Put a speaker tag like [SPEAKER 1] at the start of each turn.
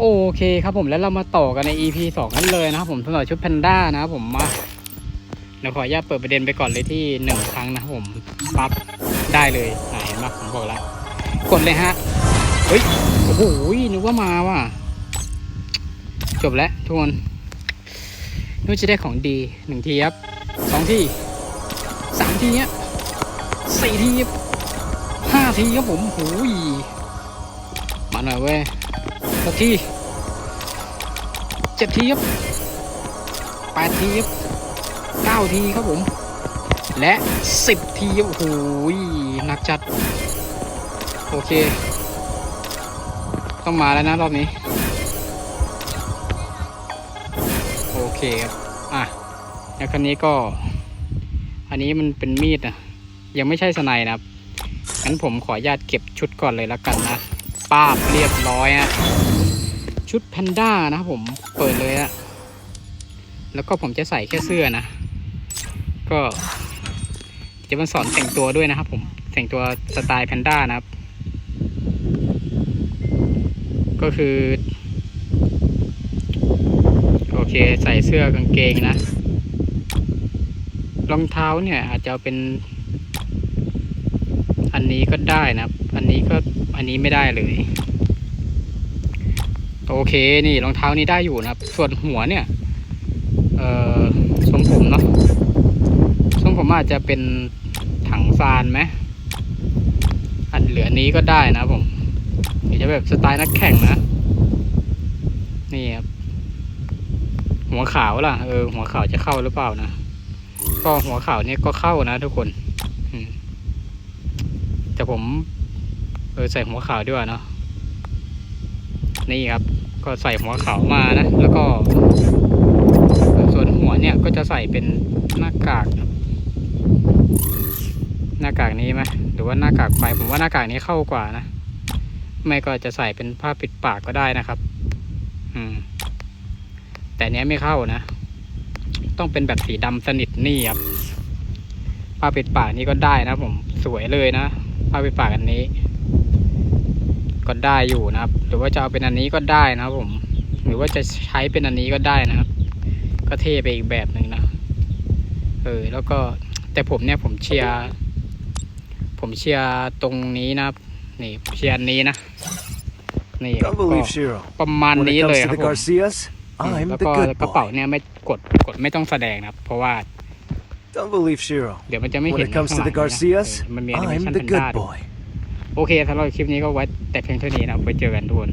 [SPEAKER 1] โอเคครับผมแล้วเรามาต่อกันใน EP สองนั้นเลยนะครับผมสำหรับชุดแพนด้านะครับผมมาเดี๋ยวขออนุญาตเปิดประเด็นไปก่อนเลยที่หนึ่งครั้งนะครับผมปั๊บได้เลยเห็นปะผมบอกแล้วกดเลยฮะเฮ้ยโอ้โหนึกว่ามาว่ะจบแล้วทุกคนนึกจะได้ของดีหนึ่งทีครับสองทีสามทีเนี่ยสี่ทีครับห้าทีครับผมโอ้ยมาหน่อยเว้ย หกทีเจ็ดทีครับแปดทีครับเก้าทีครับผม และสิบทีครับโอ้โหหนักจัด โอเค ต้องมาแล้วนะรอบนี้ โอเคครับ อะแล้วครั้นี้ก็ อันนี้มันเป็นมีดนะยังไม่ใช่สไนด์นะครับงั้นผมขออนุญาตเก็บชุดก่อนเลยแล้วกันนะป้าบเรียบร้อยฮะ ชุดแพนด้านะครับผมเปิดเลยอะแล้วก็ผมจะใส่แค่เสื้อนะ ก็จะมาสอนแต่งตัวด้วยนะครับผมแต่งตัวสไตล์แพนด้านะครับ ก็คือ โอเคใส่เสื้อกางเกงนะ รองเท้าเนี่ยอาจจะเป็น อันนี้ก็ได้นะครับ อันนี้ก็อันนี้ไม่ได้เลย โอเคนี่รองเท้านี้ได้อยู่นะครับ ส่วนหัวเนี่ย เอ่อทรงผมเนาะทรงผมอาจจะเป็นถังซานไหมอันเหลือนี้ก็ได้นะผมเดี๋ยวจะแบบสไตล์นักแข่งนะ นี่ครับ หัวขาวล่ะเออหัวขาวจะเข้าหรือเปล่านะก็หัวขาวเนี่ยก็เข้านะทุกคนแต่ผม เออใส่หัวขาวดีกว่าเนาะ นี่ครับ ก็ใส่หัวขาวมานะ แล้วก็ ส่วนหัวเนี่ยก็จะใส่เป็นหน้ากาก หน้ากากนี้ไหมหรือว่าหน้ากากไฟผมว่าหน้ากากนี้เข้ากว่านะ ไม่ก็จะใส่เป็นผ้าปิดปากก็ได้นะครับ อืม แต่เนี้ยไม่เข้านะ ต้องเป็นแบบสีดำสนิทนี่ครับผ้าปิดปากนี้ก็ได้นะผมสวยเลยนะผ้าปิดปากอันนี้ ก็ได้อยู่นะครับ หรือว่าจะเอาเป็นอันนี้ก็ได้นะครับผม หรือว่าจะใช้เป็นอันนี้ก็ได้นะครับ ก็เท่ไปอีกแบบหนึ่งนะ เออ แล้วก็แต่ผมเนี่ยผมเชียร์ ผมเชียร์ตรงนี้นะครับ นี่ผมเชียร์อันนี้นะ นี่ครับ
[SPEAKER 2] Don't
[SPEAKER 1] ก็
[SPEAKER 2] believe Shiro.
[SPEAKER 1] ประมาณ
[SPEAKER 2] When
[SPEAKER 1] นี้
[SPEAKER 2] it
[SPEAKER 1] เลย
[SPEAKER 2] comes
[SPEAKER 1] ค
[SPEAKER 2] to
[SPEAKER 1] รับ
[SPEAKER 2] the
[SPEAKER 1] ผม
[SPEAKER 2] Garcias,
[SPEAKER 1] อืม
[SPEAKER 2] I'm
[SPEAKER 1] แล้ว
[SPEAKER 2] the
[SPEAKER 1] ก็
[SPEAKER 2] good
[SPEAKER 1] กระเป๋า
[SPEAKER 2] boy.
[SPEAKER 1] เนี่ยไม่กดกดไม่ต้องแสดงนะครับ เพราะว่า
[SPEAKER 2] Don't believe Shiro.
[SPEAKER 1] เดี๋ยวมันจะไม่
[SPEAKER 2] When
[SPEAKER 1] เห็น
[SPEAKER 2] it comes
[SPEAKER 1] ข้าง
[SPEAKER 2] to
[SPEAKER 1] หลั
[SPEAKER 2] the
[SPEAKER 1] งนะ
[SPEAKER 2] Garcias,
[SPEAKER 1] เออมันมีแอนิเมชั
[SPEAKER 2] I'm
[SPEAKER 1] น
[SPEAKER 2] the
[SPEAKER 1] แพนด้า
[SPEAKER 2] good boy.
[SPEAKER 1] โอเคสำหรับคลิปนี้ก็ไว้แต่เพียงเท่านี้นะไว้เจอกันทุกคน